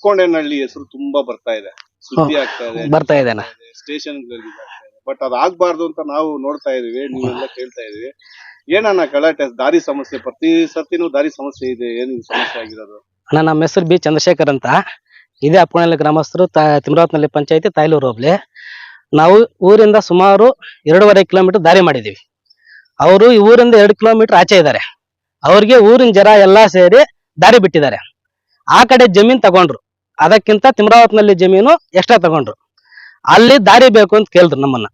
ಲಕ್ಕೊಂಡೇನಹಳ್ಳಿ ಹೆಸರು ತುಂಬಾ ಬರ್ತಾ ಇದೆ. ಸುದ್ದಿ ಆಗ್ತಾ ಇದೆ. ಬರ್ತಾ ಇದೆ. ಸ್ಟೇಷನ್ ಬಟ್ ಅದ್ ಆಗ್ಬಾರ್ದು ಅಂತ ನಾವು ನೋಡ್ತಾ ಇದೀವಿ ನೀವೆಲ್ಲ ಕೇಳ್ತಾ ಇದೀವಿ ಏನಣ್ಣ ಗಲಾಟೆ ದಾರಿ ಸಮಸ್ಯೆ ಪ್ರತಿ ಸರ್ತಿನೂ ದಾರಿ ಸಮಸ್ಯೆ ಇದೆ ಏನು ಸಮಸ್ಯೆ ಆಗಿರೋದು? ಅಣ್ಣ ನಮ್ಮ ಹೆಸರು ಬಿ ಚಂದ್ರಶೇಖರ್ ಅಂತ. ಇದೇ ಅಪ್ಪನಹಳ್ಳಿ ಗ್ರಾಮಸ್ಥರು ತಾ ಪಂಚಾಯತಿ ತಾಯ್ಲೂರು ಹೋಬ್ಳಿ. ನಾವು ಊರಿಂದ ಸುಮಾರು ಎರಡೂವರೆ ಕಿಲೋಮೀಟರ್ ದಾರಿ ಮಾಡಿದೀವಿ ಅವರು ಈ ಊರಿಂದ ಎರಡು ಕಿಲೋಮೀಟರ್ ಆಚೆ ಇದ್ದಾರೆ. ಅವ್ರಿಗೆ ಊರಿನ ಜರ ಎಲ್ಲಾ ಸೇರಿ ದಾರಿ ಬಿಟ್ಟಿದ್ದಾರೆ. ಆ ಕಡೆ ಜಮೀನ್ ತಗೊಂಡ್ರು. ಅದಕ್ಕಿಂತ ತಿಮ್ರಾವತ್ನಲ್ಲಿ ಜಮೀನು ಎಕ್ಸ್ಟ್ರಾ ತಗೊಂಡ್ರು. ಅಲ್ಲಿ ದಾರಿ ಬೇಕು ಅಂತ ಕೇಳಿದ್ರು ನಮ್ಮನ್ನ.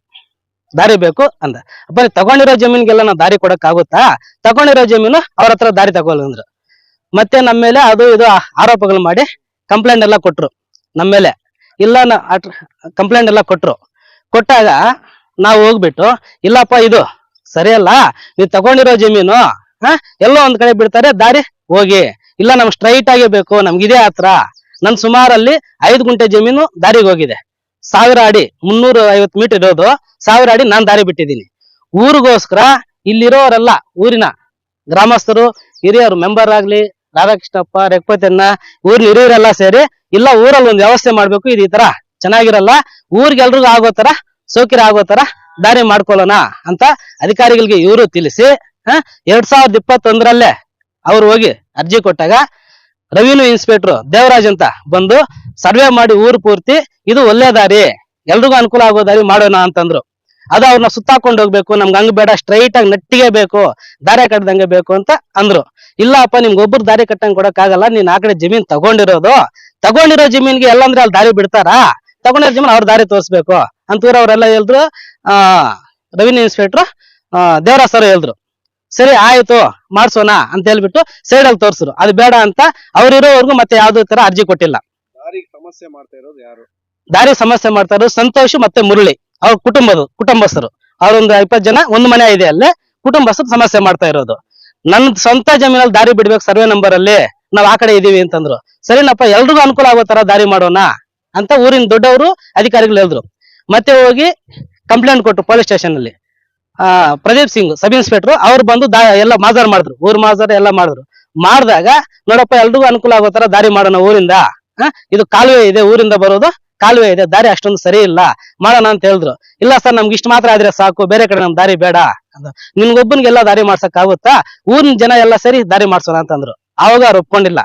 ದಾರಿ ಬೇಕು ಅಂದ. ಬರೀ ತಗೊಂಡಿರೋ ಜಮೀನ್ಗೆಲ್ಲ ನಾವು ದಾರಿ ಕೊಡಕ್ ಆಗುತ್ತಾ ತಗೊಂಡಿರೋ ಜಮೀನು ಅವ್ರ ಹತ್ರ ದಾರಿ ತಗೊಳ್ಳಂದ್ರು ಮತ್ತೆ ನಮ್ಮ ಮೇಲೆ ಅದು ಇದು ಆರೋಪಗಳು ಮಾಡಿ ಕಂಪ್ಲೇಂಟ್ ಎಲ್ಲ ಕೊಟ್ರು. ನಮ್ಮ ಮೇಲೆ. ಇಲ್ಲ ಕಂಪ್ಲೇಂಟ್ ಎಲ್ಲ ಕೊಟ್ರು. ಕೊಟ್ಟಾಗ ನಾವು ಹೋಗ್ಬಿಟ್ಟು, ಇಲ್ಲಪ್ಪ ಇದು ಸರಿಯಲ್ಲ, ನೀವು ತಗೊಂಡಿರೋ ಜಮೀನು ಎಲ್ಲೋ ಒಂದ್ ಕಡೆ ಬಿಡ್ತಾರೆ, ದಾರಿ ಹೋಗಿ. ಇಲ್ಲ ನಮ್ಗೆ ಸ್ಟ್ರೈಟ್ ಆಗೇ ಬೇಕು ನಮ್ಗಿದೇ ಹತ್ರ. ನನ್ ಸುಮಾರಲ್ಲಿ ಐದು ಗುಂಟೆ ಜಮೀನು ದಾರಿಗೆ ಹೋಗಿದೆ. ಸಾವಿರ ಅಡಿ, ಮುನ್ನೂರ ಐವತ್ತು ಮೀಟರ್ ಇರೋದು. ಸಾವಿರ ಅಡಿ ನಾನ್ ದಾರಿ ಬಿಟ್ಟಿದ್ದೀನಿ. ಊರಿಗೋಸ್ಕರ ಇಲ್ಲಿರೋರೆಲ್ಲ, ಊರಿನ ಗ್ರಾಮಸ್ಥರು, ಹಿರಿಯರು ಮೆಂಬರ್ ಆಗ್ಲಿ, ರಾಧಾಕೃಷ್ಣಪ್ಪ ರೆಕ್ಪತಿಯನ್ನ ಊರಿನ ಹಿರಿಯರೆಲ್ಲ ಸೇರಿ ಇಲ್ಲ, ಊರಲ್ಲಿ ಒಂದು ವ್ಯವಸ್ಥೆ ಮಾಡ್ಬೇಕು, ಇದು ಈ ತರ ಚೆನ್ನಾಗಿರಲ್ಲ ಊರಿಗೆಲ್ರಿಗೂ ಆಗೋ ತರ, ಸೌಕರ್ಯ ಆಗೋ ತರ ದಾರಿ ಮಾಡ್ಕೊಳ್ಳೋಣ ಅಂತ ಅಧಿಕಾರಿಗಳಿಗೆ ಇವರು ತಿಳಿಸಿ ಎರಡ್ ಸಾವಿರದ ಇಪ್ಪತ್ತೊಂದರಲ್ಲೇ ಅವ್ರು ಹೋಗಿ ಅರ್ಜಿ ಕೊಟ್ಟಾಗ ರೆವಿನ್ಯೂ ಇನ್ಸ್ಪೆಕ್ಟರ್ ದೇವರಾಜ್ ಅಂತ ಬಂದು ಸರ್ವೆ ಮಾಡಿ ಊರು ಪೂರ್ತಿ, ಇದು ಒಳ್ಳೆ ದಾರಿ, ಎಲ್ರಿಗೂ ಅನುಕೂಲ ಆಗೋ ದಾರಿ ಮಾಡೋಣ ಅಂತಂದ್ರು. ಅದು ಅವ್ರನ್ನ ಸುತ್ತಾಕೊಂಡು ಹೋಗ್ಬೇಕು, ನಮ್ಗೆ ಹಂಗ್ ಬೇಡ ಸ್ಟ್ರೈಟ್ ಆಗಿ ನಟ್ಟಿಗೆ ಬೇಕು, ದಾರಿ ಕಟ್ಟದಂಗೆ ಬೇಕು ಅಂತ ಅಂದ್ರು. ಇಲ್ಲಪ್ಪ, ನಿಮ್ಗೆ ಒಬ್ಬರು ದಾರಿ ಕಟ್ಟಂಗ್ ಕೊಡಕ್ ಆಗಲ್ಲ ನೀನ್ ಆ ಕಡೆ ಜಮೀನ್ ತಗೊಂಡಿರೋದು. ತಗೊಂಡಿರೋ ಜಮೀನ್ಗೆ ಎಲ್ಲಂದ್ರೆ ಅಲ್ಲಿ ದಾರಿ ಬಿಡ್ತಾರಾ? ತಗೊಂಡಿರೋ ಜಮೀನ್ ಅವ್ರ ದಾರಿ ತೋರಿಸ್ಬೇಕು ಅಂತೂರ ಅವರೆಲ್ಲ ಹೇಳಿದ್ರು ಆ ರೆವಿನ್ಯೂ ಇನ್ಸ್ಪೆಕ್ಟರ್ ದೇವರಾಜ್ ಸರ್ ಹೇಳಿದ್ರು ಸರಿ ಆಯ್ತು ಮಾಡ್ಸೋಣ ಅಂತ ಹೇಳ್ಬಿಟ್ಟು ಸೈಡ್ ಅಲ್ಲಿ ತೋರ್ಸಿದ್ರು. ಅದು ಬೇಡ ಅಂತ ಅವ್ರಿರೋವರೆಗೂ ಮತ್ತೆ ಯಾವ್ದು ತರ ಅರ್ಜಿ ಕೊಟ್ಟಿಲ್ಲ. ದಾರಿಗೆ ಸಮಸ್ಯೆ ಮಾಡ್ತಾ ಇರೋದು ಯಾರು? ದಾರಿ ಸಮಸ್ಯೆ ಮಾಡ್ತಾ ಇರೋದು ಸಂತೋಷ್ ಮತ್ತೆ ಮುರಳಿ ಅವ್ರ ಕುಟುಂಬದ ಕುಟುಂಬಸ್ಥರು. ಅವ್ರೊಂದು ಇಪ್ಪತ್ತು ಜನ ಒಂದು ಮನೆ ಇದೆ ಅಲ್ಲೇ ಕುಟುಂಬಸ್ಥರು ಸಮಸ್ಯೆ ಮಾಡ್ತಾ ಇರೋದು. ನನ್ನ ಸ್ವಂತ ಜಮೀನಲ್ಲಿ ದಾರಿ ಬಿಡ್ಬೇಕು ಸರ್ವೆ ನಂಬರ್ ಅಲ್ಲಿ ನಾವ್ ಆ ಕಡೆ ಇದೀವಿ ಅಂತಂದ್ರು. ಸರಿನಪ್ಪ ಎಲ್ರಿಗೂ ಅನುಕೂಲ ಆಗೋ ತರ ದಾರಿ ಮಾಡೋಣ ಅಂತ ಊರಿನ ದೊಡ್ಡವರು ಅಧಿಕಾರಿಗಳು ಹೇಳಿದ್ರು. ಮತ್ತೆ ಹೋಗಿ ಕಂಪ್ಲೇಂಟ್ ಕೊಟ್ಟು ಪೊಲೀಸ್ ಸ್ಟೇಷನ್ ಅಲ್ಲಿ. ಆ, ಪ್ರದೀಪ್ ಸಿಂಗ್ ಸಬ್ ಇನ್ಸ್ಪೆಕ್ಟರ್, ಅವ್ರು ಬಂದು ಎಲ್ಲ ಮಾಜಾರ್ ಮಾಡಿದ್ರು. ಊರ್ ಮಾಜಾರ್ ಎಲ್ಲ ಮಾಡಿದ್ರು. ಮಾಡಿದಾಗ, ನೋಡಪ್ಪ, ಎಲ್ರಿಗೂ ಅನುಕೂಲ ಆಗೋ ತರ ದಾರಿ ಮಾಡೋಣ ಊರಿಂದ? ಇದು ಕಾಲುವೆ ಇದೆ, ಊರಿಂದ ಬರೋದು ಕಾಲುವೆ ಇದೆ, ದಾರಿ ಅಷ್ಟೊಂದು ಸರಿ ಇಲ್ಲ. ಮಾಡೋಣ ಅಂತ ಹೇಳಿದ್ರು. ಇಲ್ಲ ಸರ್, ನಮ್ಗೆ ಇಷ್ಟು ಮಾತ್ರ ಆದ್ರೆ ಸಾಕು, ಬೇರೆ ಕಡೆ ನಮ್ ದಾರಿ ಬೇಡ ನಿನ್ಗೊಬ್ಬನಿಗೆಲ್ಲ ದಾರಿ ಮಾಡ್ಸಕ್ ಆಗುತ್ತಾ ಊರಿನ ಜನ ಎಲ್ಲ ಸರಿ ದಾರಿ ಮಾಡ್ಸೋಣ ಅಂತಂದ್ರು. ಅವಾಗ ಅವ್ರು ಒಪ್ಕೊಂಡಿಲ್ಲ.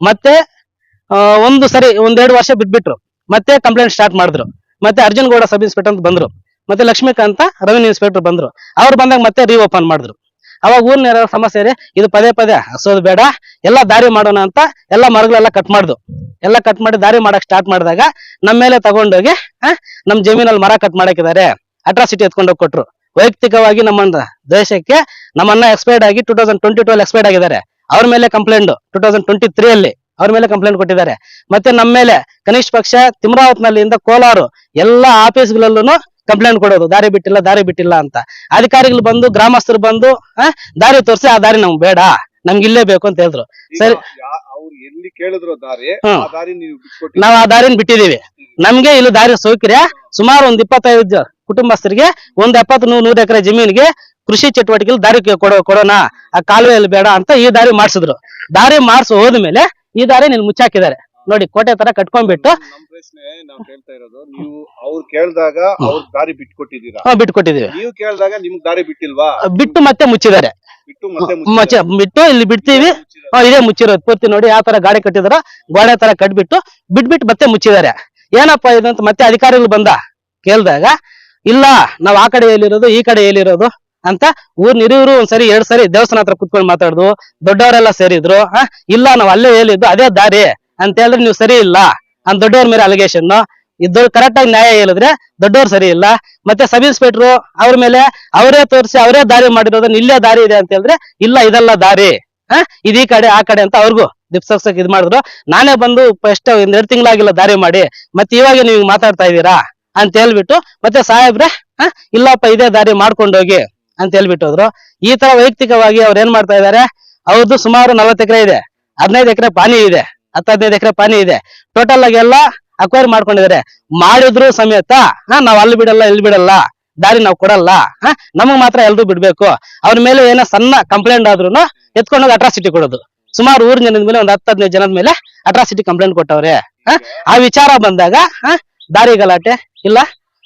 ಮತ್ತೆ ಒಂದು ಸರಿ, ಒಂದೆರಡು ವರ್ಷ ಬಿಟ್ಬಿಟ್ರು. ಮತ್ತೆ ಕಂಪ್ಲೇಂಟ್ ಸ್ಟಾರ್ಟ್ ಮಾಡಿದ್ರು. ಮತ್ತೆ ಅರ್ಜುನ್ ಗೌಡ ಸಬ್ ಇನ್ಸ್ಪೆಕ್ಟರ್ ಅಂತ ಬಂದ್ರು. ಮತ್ತೆ ಲಕ್ಷ್ಮೀಕಾಂತ ರೆವಿನ್ಯೂ ಇನ್ಸ್ಪೆಕ್ಟರ್ ಬಂದ್ರು. ಅವ್ರು ಬಂದಾಗ ಮತ್ತೆ ರೀಓಪನ್ ಮಾಡಿದ್ರು. ಅವಾಗ ಊರಿನ ಸಮಸ್ಯೆ ಇದೆ, ಇದು ಪದೇ ಪದೇ ಹಸೋದು ಬೇಡ, ಎಲ್ಲ ದಾರಿ ಮಾಡೋಣ ಅಂತ ಎಲ್ಲ ಮರಗಳೆಲ್ಲ ಕಟ್ ಮಾಡ್ದು. ಎಲ್ಲ ಕಟ್ ಮಾಡಿ ದಾರಿ ಮಾಡಕ್ ಸ್ಟಾರ್ಟ್ ಮಾಡಿದಾಗ ನಮ್ಮ ಮೇಲೆ ತಗೊಂಡೋಗಿ ನಮ್ಮ ನಮ್ ಜಮೀನಲ್ಲಿ ಮರ ಕಟ್ ಮಾಡಾಕಿದ್ದಾರೆ ಅಟ್ರಾಸಿಟಿ ಎತ್ಕೊಂಡೋಗಿ ಕೊಟ್ರು. ವೈಯಕ್ತಿಕವಾಗಿ ನಮ್ಮ ದೇಶಕ್ಕೆ ನಮ್ಮನ್ನ ಎಕ್ಸ್ಪೈರ್ಡ್ ಆಗಿ two thousand twenty twelve expired ಆಗಿದ್ದಾರೆ. ಅವ್ರ ಮೇಲೆ complaint two thousand twenty three ಅಲ್ಲಿ ಅವ್ರ ಮೇಲೆ ಕಂಪ್ಲೇಂಟ್ ಕೊಟ್ಟಿದ್ದಾರೆ. ಮತ್ತೆ ನಮ್ಮ ಮೇಲೆ ಕನಿಷ್ಠ ಪಕ್ಷ ತಿಮ್ರಾವತ್ನಲ್ಲಿಂದ ಕೋಲಾರು ಎಲ್ಲಾ ಆಫೀಸ್ಗಳಲ್ಲೂ ಕಂಪ್ಲೇಂಟ್ ಕೊಡೋದು ದಾರಿ ಬಿಟ್ಟಿಲ್ಲ ದಾರಿ ಬಿಟ್ಟಿಲ್ಲ ಅಂತ. ಅಧಿಕಾರಿಗಳು ಬಂದು ಗ್ರಾಮಸ್ಥರು ಬಂದು ದಾರಿ ತೋರಿಸಿ ಆ ದಾರಿ ನಮ್ಗೆ ಬೇಡ. ನಮ್ಗೆ ಇಲ್ಲೇ ಬೇಕು ಅಂತ ಹೇಳಿದ್ರು. ಸರಿ. ಎಲ್ಲಿ ಕೇಳಿದ್ರು ದಾರಿ ನೀವು ಆ ದಾರಿನ ಬಿಟ್ಟಿದೀವಿ ನಮ್ಗೆ ಇಲ್ಲಿ ದಾರಿ ಸೌಕರ್ಯ. ಸುಮಾರು ಒಂದ್ ಇಪ್ಪತ್ತೈದು ಕುಟುಂಬಸ್ಥರಿಗೆ ಒಂದ್ ಎಪ್ಪತ್ತು ನೂರ್ ನೂರ್ ಎಕರೆ ಜಮೀನಿಗೆ ಕೃಷಿ ಚಟುವಟಿಕೆಗಳು ದಾರಿ ಕೊಡೋ ಕೊಡೋಣ. ಆ ಕಾಲುವೆಯಲ್ಲಿ ಬೇಡ ಅಂತ ಈ ದಾರಿ ಮಾಡಿಸಿದ್ರು. ದಾರಿ ಮಾಡಿಸಿ ಹೋದ್ಮೇಲೆ ಈ ದಾರಿ ನಿಲ್ ಮುಚ್ಚಾಕಿದ್ದಾರೆ. ನೋಡಿ ಕೋಟೆ ತರ ಕಟ್ಕೊಂಡ್ಬಿಟ್ಟು ಪ್ರಶ್ನೆ ನಾವ್ ಹೇಳ್ತಾ ಇರೋದು ನೀವು ಅವ್ರು ಕೇಳಿದಾಗ ಅವ್ರ ದಾರಿ ಬಿಟ್ಕೊಟ್ಟಿದ್ದೀರಾ? ಆ, ಬಿಟ್ಕೊಟ್ಟಿದೀವಿ ನೀವು ಕೇಳಿದಾಗ ನಿಮ್ಗ್ ದಾರಿ ಬಿಟ್ಟಿಲ್ವಾ? ಬಿಟ್ಟು ಮತ್ತೆ ಮುಚ್ಚಿದ್ದಾರೆ. ಬಿಟ್ಟು ಮತ್ತೆ ಮುಚ್ಚ ಬಿಟ್ಟು ಇಲ್ಲಿ ಬಿಡ್ತೀವಿ. ಹಾ ಇದೇ ಮುಚ್ಚಿರೋದು ಪೂರ್ತಿ ನೋಡಿ ಯಾವ ತರ ಗಾಡಿ ಕಟ್ಟಿದಾರ ಗೋಡೆ ತರ ಕಟ್ಬಿಟ್ಟು ಬಿಟ್ಬಿಟ್ಟು ಮತ್ತೆ ಮುಚ್ಚಿದ್ದಾರೆ. ಏನಪ್ಪಾ ಇದು ಅಂತ ಮತ್ತೆ ಅಧಿಕಾರಿಗಳು ಬಂದ ಕೇಳಿದಾಗ ಇಲ್ಲ ನಾವ್ ಆ ಕಡೆ ಎಲ್ಲಿರೋದು ಈ ಕಡೆ ಎಲ್ಲಿರೋದು ಅಂತ ಊರ್ ಒಂದ್ ಒಂದ್ಸರಿ ಎರಡ್ ಸರಿ ದೇವಸ್ಥಾನ ಹತ್ರ ಕುತ್ಕೊಂಡು ಮಾತಾಡುದು ದೊಡ್ಡವರೆಲ್ಲ ಸೇರಿದ್ರು ಆ, ಇಲ್ಲ ನಾವ್ ಅಲ್ಲೇ ಹೇಳಿದ್ದು ಅದೇ ದಾರಿ. ಅಂತ ಹೇಳಿದ್ರೆ ನೀವು ಸರಿ ಇಲ್ಲ ಅಂತ ದೊಡ್ಡವ್ರ ಮೇಲೆ ಅಲಿಗೇಷನ್ ಇದ್ದು ಕರೆಕ್ಟ್ ಆಗಿ ನ್ಯಾಯ ಹೇಳಿದ್ರೆ ದೊಡ್ಡವ್ರು ಸರಿ ಇಲ್ಲ. ಮತ್ತೆ ಸಬ್ ಇನ್ಸ್ಪೆಕ್ಟರ್ ಅವ್ರ ಮೇಲೆ ಅವರೇ ತೋರಿಸಿ ಅವರೇ ದಾರಿ ಮಾಡಿರೋದನ್ನ ಇಲ್ಲೇ ದಾರಿ ಇದೆ ಅಂತ ಹೇಳಿದ್ರೆ ಇಲ್ಲ, ಇದೆಲ್ಲ ದಾರಿ. ಹ? ಇದೀ ಕಡೆ, ಆ ಕಡೆ ಅಂತ ಅವ್ರಿಗೂ ದಿಪ್ಸಕ್ ಇದ್ ಮಾಡಿದ್ರು. ನಾನೇ ಬಂದು ಫಸ್ಟ್ ಒಂದ್ ಎರಡು ತಿಂಗಳಾಗಿಲ್ಲ ದಾರಿ ಮಾಡಿ, ಮತ್ತೆ ಇವಾಗ ನೀವು ಮಾತಾಡ್ತಾ ಇದೀರಾ ಅಂತ ಹೇಳ್ಬಿಟ್ಟು, ಮತ್ತೆ ಸಾಹೇಬ್ರೆ, ಹ? ಇಲ್ಲಪ್ಪ, ಇದೇ ದಾರಿ ಮಾಡ್ಕೊಂಡೋಗಿ ಅಂತ ಹೇಳ್ಬಿಟ್ಟು ಹೋದ್ರು. ಈ ತರ ವೈಯಕ್ತಿಕವಾಗಿ ಅವ್ರು ಏನ್ ಮಾಡ್ತಾ ಇದಾರೆ? ಅವ್ರದ್ದು ಸುಮಾರು ನಲವತ್ತು ಎಕರೆ ಇದೆ. ಹದಿನೈದು ಎಕರೆ ಪಾನಿ ಇದೆ. ಹತ್ತು ಹದಿನೈದು ಎಕರೆ ಪಾನಿ ಇದೆ. ಟೋಟಲ್ ಆಗಿ ಎಲ್ಲ ಅಕ್ವೈರ್ ಮಾಡ್ಕೊಂಡಿದ್ದಾರೆ ಮಾಡಿದ್ರು ಸಮೇತ ಹಾ ನಾವ್ ಅಲ್ಲಿ ಬಿಡಲ್ಲ ಇಲ್ಲಿ ಬಿಡಲ್ಲ ದಾರಿ ನಾವ್ ಕೊಡಲ್ಲ ಹಾ ನಮಗ್ ಮಾತ್ರ ಎಲ್ರು ಬಿಡ್ಬೇಕು. ಅವ್ರ ಮೇಲೆ ಏನೋ ಸಣ್ಣ ಕಂಪ್ಲೇಂಟ್ ಆದ್ರೂ ಎತ್ಕೊಂಡೋಗಿ ಅಟ್ರಾಸಿಟಿ ಕೊಡೋದು. ಸುಮಾರು ಊರ್ ಜನದ ಮೇಲೆ ಒಂದ್ ಹತ್ತು ಹದಿನೈದು ಜನದ ಮೇಲೆ ಅಟ್ರಾಸಿಟಿ ಕಂಪ್ಲೇಂಟ್ ಕೊಟ್ಟವ್ರೆ ಆ? ಆ ವಿಚಾರ ಬಂದಾಗ ಹ ದಾರಿ ಗಲಾಟೆ ಇಲ್ಲ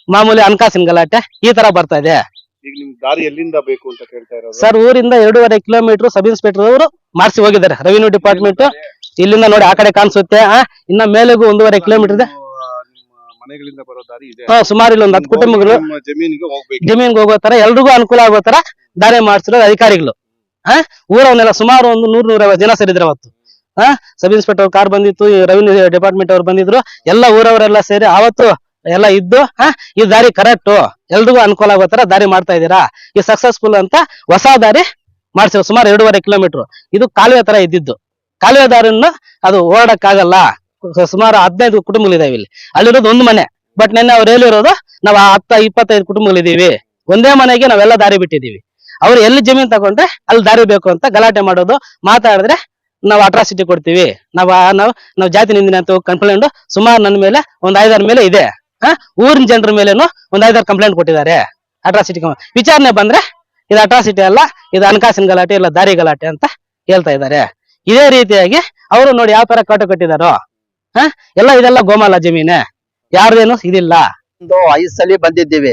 ಮಾಮೂಲಿ ಹಣಕಾಸಿನ ಗಲಾಟೆ ಈ ತರ ಬರ್ತಾ ಇದೆ. ಈಗ ನಿಮ್ ದಾರಿ ಎಲ್ಲಿಂದ ಬೇಕು ಅಂತ ಕೇಳ್ತಾ ಇರೋದು? ಸರ್ ಊರಿಂದ ಎರಡೂವರೆ ಕಿಲೋಮೀಟರ್ ಸಬ್ ಇನ್ಸ್ಪೆಕ್ಟರ್ ಅವರು ಮಾಡಿಸಿ ಹೋಗಿದ್ದಾರೆ ರೆವಿನ್ಯೂ ಡಿಪಾರ್ಟ್ಮೆಂಟ್ ಇಲ್ಲಿಂದ ನೋಡಿ ಆ ಕಡೆ ಕಾಣಿಸುತ್ತೆ. ಆ, ಇನ್ನ ಮೇಲೆಗೂ ಒಂದೂವರೆ ಕಿಲೋಮೀಟರ್ ಇದೆ. ಮನೆಗಳಿಂದ ಬರೋ ದಾರಿ ಇದೆ. ಆ, ಸುಮಾರು ಇಲ್ಲಿ ಒಂದು ಹತ್ತು ಕುಟುಂಬಗಳು ಜಮೀನಿಗೆ ಹೋಗ್ಬೇಕು. ಜಮೀನ್ಗೆ ಹೋಗೋ ತರ ಎಲ್ರಿಗೂ ಅನುಕೂಲ ಆಗೋ ತರ ದಾರಿ ಮಾಡಿಸಿರೋದು ಅಧಿಕಾರಿಗಳು. ಆ ಊರವನ್ನೆಲ್ಲ ಸುಮಾರು ಒಂದು ನೂರ್ ನೂರೈವತ್ತು ಜನ ಸೇರಿದ್ರು ಅವತ್ತು. ಹಾ ಸಬ್ ಇನ್ಸ್ಪೆಕ್ಟರ್ ಕಾರ್ ಬಂದಿತ್ತು ರೆವಿನ್ಯೂ ಡಿಪಾರ್ಟ್ಮೆಂಟ್ ಅವ್ರು ಬಂದಿದ್ರು ಎಲ್ಲ ಊರವರೆಲ್ಲ ಸೇರಿ ಅವತ್ತು ಎಲ್ಲ ಇದ್ದು ಹಾ ಈ ದಾರಿ ಕರೆಕ್ಟ್ ಎಲ್ರಿಗೂ ಅನುಕೂಲ ಆಗೋ ತರ ದಾರಿ ಮಾಡ್ತಾ ಇದ್ದೀರಾ? ಈ ಸಕ್ಸಸ್ಫುಲ್ ಅಂತ ಹೊಸ ದಾರಿ ಮಾಡ್ಸಿರೋ ಸುಮಾರು ಎರಡೂವರೆ ಕಿಲೋಮೀಟರ್ ಇದು ಕಾಲುವೆ ತರ ಇದ್ದಿದ್ದು. ಕಾಲುವೆ ದಾರಿನ ಅದು ಓಡಕ್ಕಾಗಲ್ಲ. ಸುಮಾರು ಹದಿನೈದು ಕುಟುಂಬಗಳಿದಾವೆ ಇಲ್ಲಿ. ಅಲ್ಲಿರೋದು ಒಂದು ಮನೆ. ಬಟ್ ನಿನ್ನೆ ಅವ್ರು ಹೇಳಿರೋದು, ನಾವು ಹತ್ತ, ಇಪ್ಪತ್ತೈದು ಕುಟುಂಬಗಳಿದೀವಿ. ಒಂದೇ ಮನೆಗೆ ನಾವೆಲ್ಲ ದಾರಿ ಬಿಟ್ಟಿದೀವಿ. ಅವ್ರು ಎಲ್ಲಿ ಜಮೀನು ತಗೊಂಡ್ರೆ ಅಲ್ಲಿ ದಾರಿ ಬೇಕು ಅಂತ ಗಲಾಟೆ ಮಾಡೋದು, ಮಾತಾಡಿದ್ರೆ ನಾವು ಅಟ್ರಾಸಿಟಿ ಕೊಡ್ತೀವಿ. ನಾವು ನಾವು ನಾವು ಜಾತಿ ನಿಂದಿನ ಅಂತ ಕಂಪ್ಲೇಂಟ್ ಸುಮಾರು ನನ್ನ ಮೇಲೆ ಒಂದ್ ಐದಾರು ಮೇಲೆ ಇದೆ. ಊರಿನ ಜನರ ಮೇಲೇನು ಒಂದ್ ಐದಾರು ಕಂಪ್ಲೇಂಟ್ ಕೊಟ್ಟಿದ್ದಾರೆ. ಅಟ್ರಾಸಿಟಿ ವಿಚಾರಣೆ ಬಂದ್ರೆ ಇದು ಅಟ್ರಾಸಿಟಿ ಅಲ್ಲ, ಇದು ಹಣಕಾಸಿನ ಗಲಾಟೆ ಇಲ್ಲ, ದಾರಿ ಗಲಾಟೆ ಅಂತ ಹೇಳ್ತಾ ಇದ್ದಾರೆ. ಇದೇ ರೀತಿಯಾಗಿ ಅವರು ನೋಡಿ ಯಾವ ತರ ಕಟ್ಟು ಕಟ್ಟಿದಾರೋ ಹ? ಎಲ್ಲ ಇದೆಲ್ಲ ಗೋಮಾಲ ಜಮೀನೆ. ಯಾರ್ದೇನು? ಇದಿಲ್ಲ. ಒಂದು ಐದ್ ಸಲ ಬಂದಿದ್ದೀವಿ.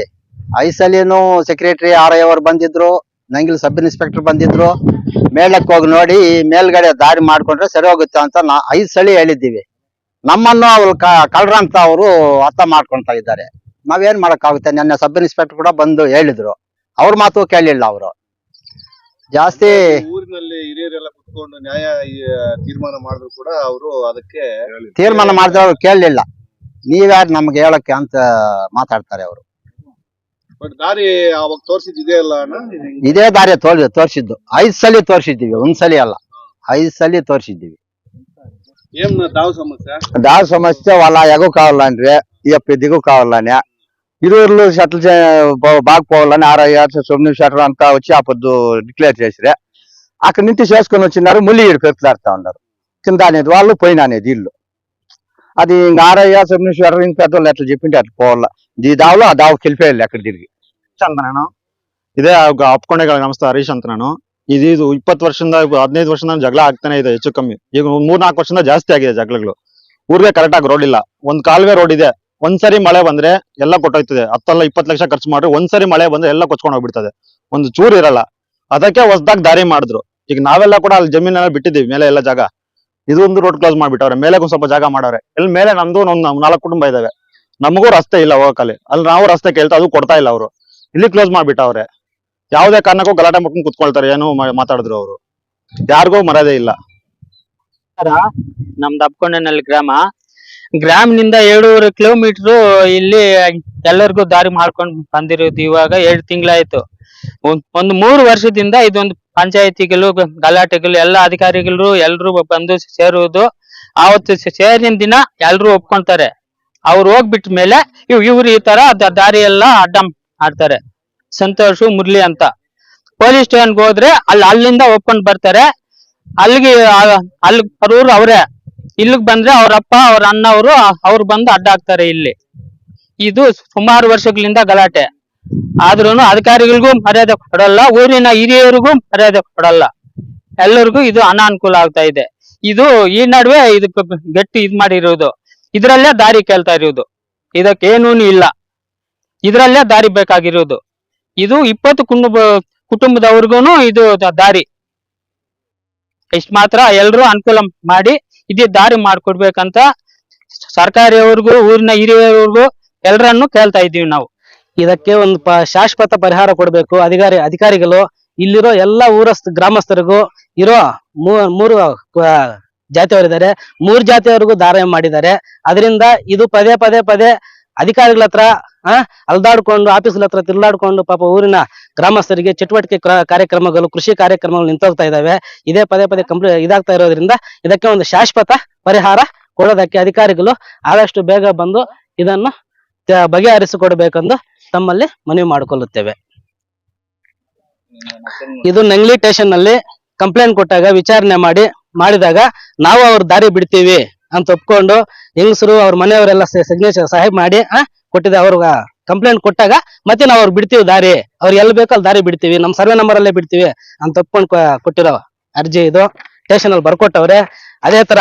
ಐದ್ ಸಲಿನೂ ಸೆಕ್ರೆಟರಿ ಆರ್ ಐ ಅವರು ಬಂದಿದ್ರು ನಂಗಿಲ್ ಸಬ್ ಇನ್ಸ್ಪೆಕ್ಟರ್ ಬಂದಿದ್ರು. ಮೇಲಕ್ಕೆ ಹೋಗಿ ನೋಡಿ ಈ ಮೇಲ್ಗಡೆ ದಾರಿ ಮಾಡ್ಕೊಂಡ್ರೆ ಸರಿ ಹೋಗುತ್ತೆ ಅಂತ ನಾ ಐದ್ ಸಲ ಹೇಳಿದ್ದೀವಿ. ನಮ್ಮನ್ನು ಅವ್ರು ಕಳ್ರ ಅಂತ ಅವರು ಅರ್ಥ ಮಾಡ್ಕೊಂತ ಇದ್ದಾರೆ. ನಾವೇನ್ ಮಾಡಕ್ಕಾಗುತ್ತೆ? ನಿನ್ನೆ ಸಬ್ ಇನ್ಸ್ಪೆಕ್ಟರ್ ಕೂಡ ಬಂದು ಹೇಳಿದ್ರು. ಅವ್ರ ಮಾತು ಕೇಳಿಲ್ಲ ಅವರು. ಜಾಸ್ತಿ ಊರಿನಲ್ಲಿ ಹಿರಿಯರೆಲ್ಲ ಕುತ್ಕೊಂಡು ನ್ಯಾಯ ಈ, ತೀರ್ಮಾನ ಮಾಡಿದ್ರು ಕೂಡ ಅವರು ಅದಕ್ಕೆ ತೀರ್ಮಾನ ಮಾಡಿದ್ರೆ ಅವ್ರು ಕೇಳಲಿಲ್ಲ ನೀವ್ಯಾರು ನಮ್ಗೆ ಹೇಳಕ್ಕೆ ಅಂತ ಮಾತಾಡ್ತಾರೆ ಅವರು ಬಟ್ ದಾರಿ ಅವಾಗ ತೋರ್ಸಿದ್ ಇದೆ ಅಲ್ಲ ಅಣ್ಣ ಇದೇ ದಾರಿ ತೋರ್ ತೋರ್ಸಿದ್ದು ಐದ್ ಸಲ ತೋರ್ಸಿದ್ದೀವಿ ಒಂದ್ ಸಲ ಅಲ್ಲ ఐదు సలి తోర్సిద్దివి ఏం నా దావ సమస్య దాని సమస్య వాళ్ళ ఎగు కావాలంటే ఇక దిగు కావాలని ఇరువురు షట్లు బాగా పోవాలని ఆరయ్య తొమ్మిది షట్లు అంతా వచ్చి ఆ పొద్దు డిక్లేర్ చేసిరే అక్కడి నుంచి చేసుకొని వచ్చినారు ముల్లి ఈడు పెరుకులాడుతా ఉన్నారు కింద అనేది వాళ్ళు పోయిన అనేది ఇల్లు అది ఇంక ఆరయ్య తొమ్మిది షట్లు ఇంక పెద్దోళ్ళు ఎట్లా చెప్పింటే అట్లా పోవాల ఈ దావలో ఆ దావకి వెళ్ళిపోయాలి అక్కడ తిరిగి ಅಂತ ನಾನು ಇದೇ ಅಪ್ಕೊಂಡೆ ನಮಸ್ತೆ ಹರೀಶ್ ಅಂತ ನಾನು ಇದು ಇದು ಇಪ್ಪತ್ತು ವರ್ಷದಿಂದ ಹದಿನೈದು ವರ್ಷದಿಂದ ಜಗಳ ಆಗ್ತಾನೆ ಇದೆ ಹೆಚ್ಚು ಕಮ್ಮಿ ಈಗ ಮೂರ್ ನಾಲ್ಕು ವರ್ಷದಿಂದ ಜಾಸ್ತಿ ಆಗಿದೆ ಜಗಳಗಳು ಊರಿಗೆ ಕರೆಕ್ಟ್ ಆಗಿ ರೋಡ್ ಇಲ್ಲ ಒಂದ್ ಕಾಲುವೆ ರೋಡ್ ಇದೆ ಒಂದ್ಸರಿ ಮಳೆ ಬಂದ್ರೆ ಎಲ್ಲ ಕೊಟ್ಟೋಯ್ತದೆ ಹತ್ತಲ್ಲ ಇಪ್ಪತ್ತು ಲಕ್ಷ ಖರ್ಚು ಮಾಡ್ರೆ ಒಂದ್ಸರಿ ಮಳೆ ಬಂದ್ರೆ ಎಲ್ಲ ಕೊಚ್ಕೊಂಡು ಹೋಗ್ಬಿಡ್ತದೆ ಒಂದು ಚೂರು ಇರಲ್ಲ ಅದಕ್ಕೆ ಹೊಸದಾಗಿ ದಾರಿ ಮಾಡಿದ್ರು ಈಗ ನಾವೆಲ್ಲ ಕೂಡ ಅಲ್ಲಿ ಜಮೀನೆಲ್ಲ ಬಿಟ್ಟಿದ್ದೀವಿ, ಮೇಲೆ ಎಲ್ಲ ಜಾಗ. ಇದು ಒಂದು ರೋಡ್ ಕ್ಲೋಸ್ ಮಾಡ್ಬಿಟ್ಟವ್ರೆ ಮೇಲೆ ಸ್ವಲ್ಪ ಜಾಗ ಮಾಡವ್ರೆ. ಇಲ್ಲಿ ಮೇಲೆ ನಮ್ದು ಒಂದ್ ನಾಲ್ಕು ಕುಟುಂಬ ಇದಾವೆ. ನಮಗೂ ರಸ್ತೆ ಇಲ್ಲ ಹೋಗಕ್ಕಲ್ಲಿ. ಅಲ್ಲಿ ನಾವು ರಸ್ತೆ ಕೇಳ್ತಾ ಅದು ಕೊಡ್ತಾ ಇಲ್ಲ ಅವರು. ಇಲ್ಲಿ ಕ್ಲೋಸ್ ಮಾಡ್ಬಿಟ್ಟವ್ರೆ. ಯಾವುದೇ ಕಾರಣಕ್ಕೂ ಗಲಾಟೆ ಮಾಡ್ಕೊಂಡು ಕುತ್ಕೊಳ್ತಾರೆ, ಏನು ಮಾತಾಡಿದ್ರು ಅವರು. ಯಾರಿಗೂ ಮರದೇ ಇಲ್ಲ. ನಮ್ದು ಅಪ್ಕೊಂಡನಲ್ಲಿ ಗ್ರಾಮ. ಗ್ರಾಮದಿಂದ ಏಳುವರೆ ಕಿಲೋಮೀಟರ್ ಇಲ್ಲಿ ಎಲ್ಲರಿಗೂ ದಾರಿ ಮಾಡ್ಕೊಂಡು ಬಂದಿರೋದು ಇವಾಗ ಎರಡು ತಿಂಗಳಾಯ್ತು. ಒಂದ್, ಒಂದು ಮೂರು ವರ್ಷದಿಂದ ಇದೊಂದು ಪಂಚಾಯತಿಗಳು, ಗಲಾಟೆಗಳು, ಎಲ್ಲ ಅಧಿಕಾರಿಗಳು ಎಲ್ರು ಬಂದು ಸೇರುವುದು. ಆವತ್ತು ಸೇರಿನ ದಿನ ಎಲ್ರು ಒಪ್ಕೊಂತಾರೆ. ಅವ್ರು ಹೋಗ್ಬಿಟ್ಟ ಮೇಲೆ ಇವ್, ಇವ್ರು ಈ ತರ ದಾರಿ ಎಲ್ಲ ಅಡ್ಡ ಮಾಡ್ತಾರೆ. ಸಂತೋಷ್, ಮುರಳಿ ಅಂತ. ಪೊಲೀಸ್ ಸ್ಟೇಷನ್ ಹೋದ್ರೆ ಅಲ್ಲಿ, ಅಲ್ಲಿಂದ ಒಪ್ಕೊಂಡ್ ಬರ್ತಾರೆ. ಅಲ್ಲಿಗೆ ಅಲ್ಲಿ ಬರೋರು ಅವರೇ. ಇಲ್ಲಿಗ್ ಬಂದ್ರೆ ಅವ್ರ ಅಪ್ಪ, ಅವ್ರ ಅಣ್ಣ ಅವರು ಅವ್ರು ಬಂದು ಅಡ್ಡ ಹಾಕ್ತಾರೆ ಇಲ್ಲಿ. ಇದು ಸುಮಾರು ವರ್ಷಗಳಿಂದ ಗಲಾಟೆ. ಆದ್ರೂನು ಅಧಿಕಾರಿಗಳಿಗೂ ಮರ್ಯಾದೆ ಕೊಡಲ್ಲ, ಊರಿನ ಹಿರಿಯರಿಗೂ ಮರ್ಯಾದೆ ಕೊಡಲ್ಲ. ಎಲ್ಲರಿಗೂ ಇದು ಅನಾನುಕೂಲ ಆಗ್ತಾ ಇದೆ. ಇದು ಈ ನಡುವೆ ಇದು ಗಟ್ಟಿ ಇದ್ ಮಾಡಿರೋದು. ಇದ್ರಲ್ಲೇ ದಾರಿ ಕೇಳ್ತಾ ಇರೋದು. ಇದಕ್ಕೇನೂ ಇಲ್ಲ. ಇದ್ರಲ್ಲೇ ದಾರಿ ಬೇಕಾಗಿರೋದು. ಇದು ಇಪ್ಪತ್ತು ಕುಟುಂಬ ಕುಟುಂಬದವ್ರಿಗೂ ಇದು ದಾರಿ. ಇಷ್ಟು ಮಾತ್ರ ಎಲ್ರು ಅನುಕೂಲ ಮಾಡಿ ಇದೇ ದಾರಿ ಮಾಡ್ಕೊಡ್ಬೇಕಂತ ಸರ್ಕಾರಿಯವ್ರಿಗೂ, ಊರಿನ ಹಿರಿಯವ್ರಿಗೂ ಎಲ್ಲರನ್ನು ಕೇಳ್ತಾ ಇದ್ದೀವಿ ನಾವು. ಇದಕ್ಕೆ ಒಂದು ಶಾಶ್ವತ ಪರಿಹಾರ ಕೊಡಬೇಕು. ಅಧಿಕಾರಿ, ಅಧಿಕಾರಿಗಳು, ಇಲ್ಲಿರೋ ಎಲ್ಲ ಊರಸ್ಥ, ಗ್ರಾಮಸ್ಥರಿಗೂ ಇರೋ ಮೂರು ಜಾತಿಯವರಿದ್ದಾರೆ. ಮೂರ್ ಜಾತಿಯವರಿಗೂ ಧಾರಣೆ ಮಾಡಿದ್ದಾರೆ. ಅದರಿಂದ ಇದು ಪದೇ ಪದೇ ಪದೇ ಅಧಿಕಾರಿಗಳ ಹತ್ರ ಅಲ್ದಾಡ್ಕೊಂಡು, ಆಫೀಸ್ಗಳ ಹತ್ರ ತಿರ್ಲಾಡ್ಕೊಂಡು ಪಾಪ ಊರಿನ ಗ್ರಾಮಸ್ಥರಿಗೆ ಚಟುವಟಿಕೆ ಕಾರ್ಯಕ್ರಮಗಳು, ಕೃಷಿ ಕಾರ್ಯಕ್ರಮಗಳು ನಿಂತೋಗ್ತಾ ಇದಾವೆ ಇದೇ ಪದೇ ಪದೇ ಕಂಪ್ಲೀ, ಇದಾಗ್ತಾ ಇರೋದ್ರಿಂದ ಇದಕ್ಕೆ ಒಂದು ಶಾಶ್ವತ ಪರಿಹಾರ ಕೊಡೋದಕ್ಕೆ ಅಧಿಕಾರಿಗಳು ಆದಷ್ಟು ಬೇಗ ಬಂದು ಇದನ್ನು ಬಗೆಹರಿಸಿಕೊಡ್ಬೇಕೆಂದು ತಮ್ಮಲ್ಲಿ ಮನವಿ ಮಾಡಿಕೊಳ್ಳುತ್ತೇವೆ. ಇದು ನಂಗ್ಲಿ ಸ್ಟೇಷನ್ನಲ್ಲಿ ಕಂಪ್ಲೇಂಟ್ ಕೊಟ್ಟಾಗ ವಿಚಾರಣೆ ಮಾಡಿ ಮಾಡಿದಾಗ ನಾವು ಅವ್ರ ದಾರಿ ಬಿಡ್ತೀವಿ ಅಂತ ಒಪ್ಕೊಂಡು ಹೆಂಗಸರು ಅವ್ರ ಮನೆಯವರೆಲ್ಲ ಸಿಗ್ನೇಚರ್ ಸಹಾಯ ಮಾಡಿ ಆ ಕೊಟ್ಟಿದೆ ಅವ್ರ ಕಂಪ್ಲೇಂಟ್ ಕೊಟ್ಟಾಗ ಮತ್ತೆ ನಾವು ಅವ್ರು ಬಿಡ್ತೀವಿ ದಾರಿ. ಅವ್ರು ಎಲ್ಲಿ ಬೇಕೋ ಅಲ್ಲಿ ದಾರಿ ಬಿಡ್ತೀವಿ. ನಮ್ ಸರ್ವೆ ನಂಬರ್ ಅಲ್ಲೇ ಬಿಡ್ತೀವಿ ಅಂತ ಒಪ್ಕೊಂಡು ಕೊಟ್ಟಿರೋ ಅರ್ಜಿ ಇದು. ಸ್ಟೇಷನ್ ಅಲ್ಲಿ ಬರ್ಕೊಟ್ಟವ್ರೆ. ಅದೇ ತರ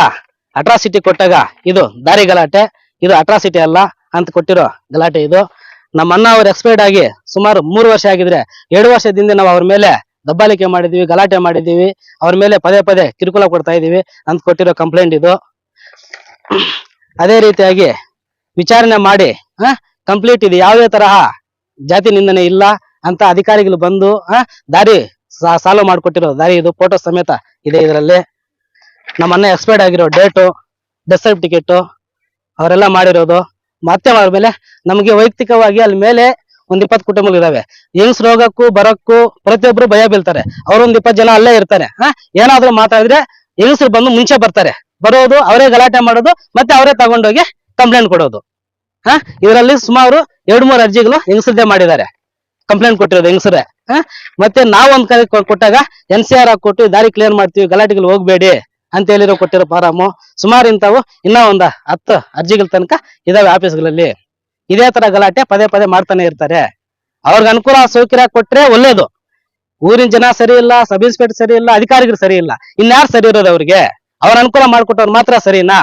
ಅಟ್ರಾಸಿಟಿ ಕೊಟ್ಟಾಗ ಇದು ದಾರಿ ಗಲಾಟೆ. ಇದು ಅಟ್ರಾಸಿಟಿ ಅಲ್ಲ ಅಂತ ಕೊಟ್ಟಿರೋ ಗಲಾಟೆ ಇದು. ನಮ್ಮ ಅಣ್ಣ ಅವ್ರು ಎಕ್ಸ್ಪೈರ್ಡ್ ಆಗಿ ಸುಮಾರು ಮೂರು ವರ್ಷ ಆಗಿದ್ರೆ ಎರಡು ವರ್ಷದಿಂದ ನಾವು ಅವ್ರ ಮೇಲೆ ದಬ್ಬಾಳಿಕೆ ಮಾಡಿದೀವಿ, ಗಲಾಟೆ ಮಾಡಿದೀವಿ, ಅವ್ರ ಮೇಲೆ ಪದೇ ಪದೇ ಕಿರುಕುಳ ಕೊಡ್ತಾ ಇದೀವಿ ಅಂತ ಕೊಟ್ಟಿರೋ ಕಂಪ್ಲೇಂಟ್ ಇದು. ಅದೇ ರೀತಿಯಾಗಿ ವಿಚಾರಣೆ ಮಾಡಿ ಕಂಪ್ಲೀಟ್ ಇದೆ. ಯಾವುದೇ ತರಹ ಜಾತಿ ನಿಂದನೆ ಇಲ್ಲ ಅಂತ ಅಧಿಕಾರಿಗಳು ಬಂದು ದಾರಿ ಸಾಲ್ವ್ ಮಾಡಿಕೊಟ್ಟಿರೋ ದಾರಿ ಇದು ಫೋಟೋ ಸಮೇತ ಇದೆ ಇದರಲ್ಲಿ. ನಮ್ಮನ್ನ ಎಕ್ಸ್ಪೈರ್ಡ್ ಆಗಿರೋ ಡೇಟು ಡೆತ್ ಟಿಕೆಟ್ ಅವರೆಲ್ಲ ಮಾಡಿರೋದು. ಮತ್ತೆ ಅವ್ರ ಮೇಲೆ. ನಮಗೆ ವೈಯಕ್ತಿಕವಾಗಿ ಅಲ್ಲಿ ಮೇಲೆ ಒಂದ್ ಇಪ್ಪತ್ತು ಕುಟುಂಬಗಳು ಇದಾವೆ. ಹೆಂಗ್ಸ್ ರೋಗಕ್ಕೂ ಬರಕ್ಕೂ ಪ್ರತಿಯೊಬ್ರು ಭಯ ಬೀಳ್ತಾರೆ. ಅವ್ರೊಂದ್ ಇಪ್ಪತ್ತು ಜನ ಅಲ್ಲೇ ಇರ್ತಾರೆ. ಹಾ, ಏನಾದ್ರೂ ಮಾತಾಡಿದ್ರೆ ಹೆಂಗಸರು ಬಂದು ಮುಂಚೆ ಬರ್ತಾರೆ. ಬರೋದು, ಅವರೇ ಗಲಾಟೆ ಮಾಡೋದು, ಮತ್ತೆ ಅವರೇ ತಗೊಂಡೋಗಿ ಕಂಪ್ಲೇಂಟ್ ಕೊಡೋದು. ಹಾ, ಇದರಲ್ಲಿ ಸುಮಾರು ಎರಡ್ ಮೂರು ಅರ್ಜಿಗಳು ಹೆಂಗಸರದೇ ಮಾಡಿದ್ದಾರೆ. ಕಂಪ್ಲೇಂಟ್ ಕೊಟ್ಟಿರೋದು ಹೆಂಗಸರೇ ಹಾ, ಮತ್ತೆ ನಾವು ಒಂದ್ ಕಡೆ ಕೊ- ಕೊಟ್ಟಾಗ ಎನ್ ಸಿ ಆರ್ ಕೊಟ್ಟು ದಾರಿ ಕ್ಲಿಯರ್ ಮಾಡ್ತೀವಿ, ಗಲಾಟೆಗಳು ಹೋಗ್ಬೇಡಿ. ಅಂತ ಹೇಳಿರೋ ಕೊಟ್ಟಿರೋ ಫಾರಮು ಸುಮಾರು ಇಂಥವು ಇನ್ನ ಒಂದ ಹತ್ತು ಅರ್ಜಿಗಳ ತನಕ ಇದಾವೆ ಆಫೀಸ್ಗಳಲ್ಲಿ. ಇದೇ ತರ ಗಲಾಟೆ ಪದೇ ಪದೇ ಮಾಡ್ತಾನೆ ಇರ್ತಾರೆ. ಅವ್ರಿಗೆ ಅನುಕೂಲ ಸೌಕರ್ಯ ಕೊಟ್ರೆ ಒಳ್ಳೇದು. ಊರಿನ ಜನ ಸರಿ ಇಲ್ಲ, ಸಬ್ ಇನ್ಸ್ಪೆಕ್ಟರ್ ಸರಿ ಇಲ್ಲ, ಅಧಿಕಾರಿಗಳು ಸರಿ ಇಲ್ಲ, ಇನ್ಯಾರು ಸರಿ ಇರೋದು ಅವ್ರಿಗೆ? ಅವ್ರ ಅನುಕೂಲ ಮಾಡ್ಕೊಟ್ಟವ್ರು ಮಾತ್ರ ಸರಿನಾ?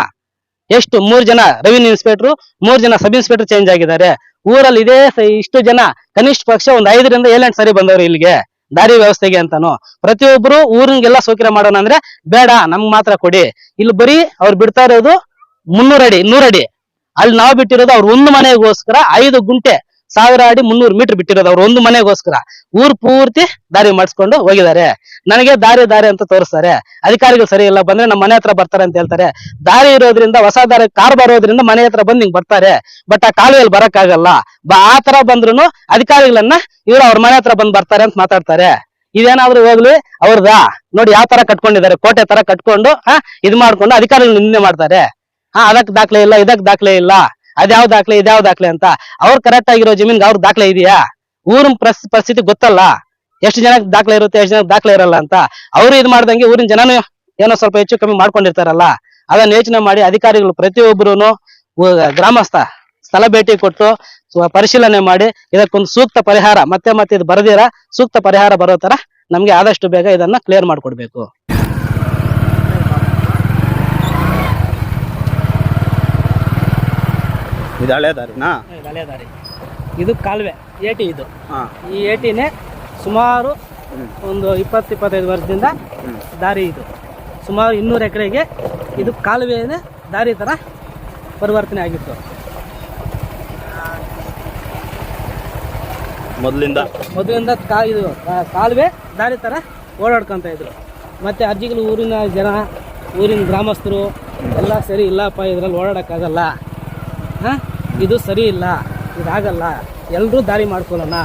ಎಷ್ಟು? ಮೂರ್ ಜನ ರೆವಿನ್ಯೂ ಇನ್ಸ್ಪೆಕ್ಟರ್, ಮೂರ್ ಜನ ಸಬ್ ಇನ್ಸ್ಪೆಕ್ಟರ್ ಚೇಂಜ್ ಆಗಿದ್ದಾರೆ. ಊರಲ್ಲಿ ಇದೇ ಇಷ್ಟು ಜನ ಕನಿಷ್ಠ ಪಕ್ಷ ಒಂದ್ ಐದರಿಂದ ಏಳೆಂಟು ಸರಿ ಬಂದವರು ಇಲ್ಲಿಗೆ. ದಾರಿ ವ್ಯವಸ್ಥೆಗೆ ಅಂತಾನು, ಪ್ರತಿಯೊಬ್ರು ಊರಿಗೆಲ್ಲ ಸೌಕರ್ಯ ಮಾಡೋಣ ಅಂದ್ರೆ ಬೇಡ, ನಮ್ಗ್ ಮಾತ್ರ ಕೊಡಿ. ಇಲ್ಲಿ ಬರೀ ಅವ್ರು ಬಿಡ್ತಾ ಇರೋದು ಮುನ್ನೂರ ಅಡಿ ನೂರ್ ಅಡಿ ಅಲ್ಲಿ ನಾವು ಬಿಟ್ಟಿರೋದು ಅವ್ರ ಒಂದು ಮನೆಗೋಸ್ಕರ ಐದು ಗುಂಟೆ. ಸಾವಿರ ಅಡಿ ಮುನ್ನೂರು ಮೀಟರ್ ಬಿಟ್ಟಿರೋದು ಅವ್ರು ಒಂದು ಮನೆಗೋಸ್ಕರ. ಊರ್ ಪೂರ್ತಿ ದಾರಿ ಮಾಡಿಸ್ಕೊಂಡು ಹೋಗಿದ್ದಾರೆ. ನನಗೆ ದಾರಿ ದಾರಿ ಅಂತ ತೋರಿಸ್ತಾರೆ. ಅಧಿಕಾರಿಗಳು ಸರಿ ಇಲ್ಲ, ಬಂದ್ರೆ ನಮ್ಮ ಮನೆ ಹತ್ರ ಬರ್ತಾರೆ ಅಂತ ಹೇಳ್ತಾರೆ. ದಾರಿ ಇರೋದ್ರಿಂದ, ಹೊಸ ದಾರಿ, ಕಾರ್ ಬರೋದ್ರಿಂದ ಮನೆ ಹತ್ರ ಬಂದ್ ಹಿಂಗ್ ಬರ್ತಾರೆ. ಬಟ್ ಆ ಕಾಲುವೆಯಲ್ಲಿ ಬರಕ್ಕಾಗಲ್ಲ. ಆ ತರ ಬಂದ್ರು ಅಧಿಕಾರಿಗಳನ್ನ ಇವ್ರು ಅವ್ರ ಮನೆ ಹತ್ರ ಬಂದ್ ಬರ್ತಾರೆ ಅಂತ ಮಾತಾಡ್ತಾರೆ. ಇದೇನಾದ್ರೂ ಹೋಗ್ಲಿ, ಅವ್ರದಾ? ನೋಡಿ ಯಾವ ತರ ಕಟ್ಕೊಂಡಿದ್ದಾರೆ. ಕೋಟೆ ತರ ಕಟ್ಕೊಂಡು, ಹಾ, ಇದ್ ಮಾಡ್ಕೊಂಡು ಅಧಿಕಾರಿಗಳು ನಿನ್ನೆ ಮಾಡ್ತಾರೆ. ಹಾ, ಅದಕ್ ದಾಖಲೆ ಇಲ್ಲ, ಇದಕ್ ದಾಖಲೆ ಇಲ್ಲ. ಅದ್ಯಾವ ದಾಖಲೆ ಇದ್ಯಾವ್ ದಾಖಲೆ ಅಂತ. ಅವ್ರು ಕರೆಕ್ಟ್ ಆಗಿರೋ ಜಮೀನ್ಗೆ ಅವ್ರ ದಾಖಲೆ ಇದೆಯಾ? ಊರಿನ ಪರಿಸ್- ಪರಿಸ್ಥಿತಿ ಗೊತ್ತಲ್ಲ? ಎಷ್ಟು ಜನಕ್ಕೆ ದಾಖಲೆ ಇರುತ್ತೆ, ಎಷ್ಟು ಜನಕ್ಕೆ ದಾಖಲೆ ಇರಲ್ಲ ಅಂತ. ಅವ್ರು ಇದ್ ಮಾಡ್ದಂಗೆ ಊರಿನ ಜನನು ಏನೋ ಸ್ವಲ್ಪ ಹೆಚ್ಚು ಕಮ್ಮಿ ಮಾಡ್ಕೊಂಡಿರ್ತಾರಲ್ಲ. ಅದನ್ನ ಯೋಚನೆ ಮಾಡಿ ಅಧಿಕಾರಿಗಳು ಪ್ರತಿಯೊಬ್ಬರು ಗ್ರಾಮಸ್ಥ ಸ್ಥಳ ಭೇಟಿ ಕೊಟ್ಟು ಪರಿಶೀಲನೆ ಮಾಡಿ ಇದಕ್ಕೊಂದು ಸೂಕ್ತ ಪರಿಹಾರ, ಮತ್ತೆ ಮತ್ತೆ ಇದು ಬರದಿರ, ಸೂಕ್ತ ಪರಿಹಾರ ಬರೋ ತರ ನಮ್ಗೆ ಆದಷ್ಟು ಬೇಗ ಇದನ್ನ ಕ್ಲಿಯರ್ ಮಾಡ್ಕೊಡ್ಬೇಕು. ಇದು ಹಳೆ ದಾರಿನಾ? ಇದು ಹಳೆ ದಾರಿ. ಇದು ಕಾಲುವೆ ಏಟಿ ಇದು. ಹಾಂ. ಈ ಏಟಿನೇ ಸುಮಾರು ಒಂದು ಇಪ್ಪತ್ತು ಇಪ್ಪತ್ತೈದು ವರ್ಷದಿಂದ ದಾರಿ ಇದು. ಸುಮಾರು ಇನ್ನೂರು ಎಕರೆಗೆ ಇದು ಕಾಲುವೆನೇ ದಾರಿ ಥರ ಪರಿವರ್ತನೆ ಆಗಿತ್ತು. ಮೊದಲಿಂದ? ಮೊದಲಿಂದ ಕಾ ಇದು ಕಾಲುವೆ ದಾರಿ ಥರ ಓಡಾಡ್ಕೊತ ಇದ್ರು. ಮತ್ತು ಅಜ್ಜಿಗಳು ಊರಿನ ಜನ ಊರಿನ ಗ್ರಾಮಸ್ಥರು ಎಲ್ಲ ಸರಿ ಇಲ್ಲಪ್ಪ ಇದ್ರಲ್ಲಿ ಓಡಾಡೋಕ್ಕಾಗಲ್ಲ. ಹಾ? ಇದು ಸರಿ ಇಲ್ಲ ಇದಾಗಲ್ಲ ಎಲ್ಲರೂ ದಾರಿ ಮಾಡ್ಕೊಳ್ಳೋಣ.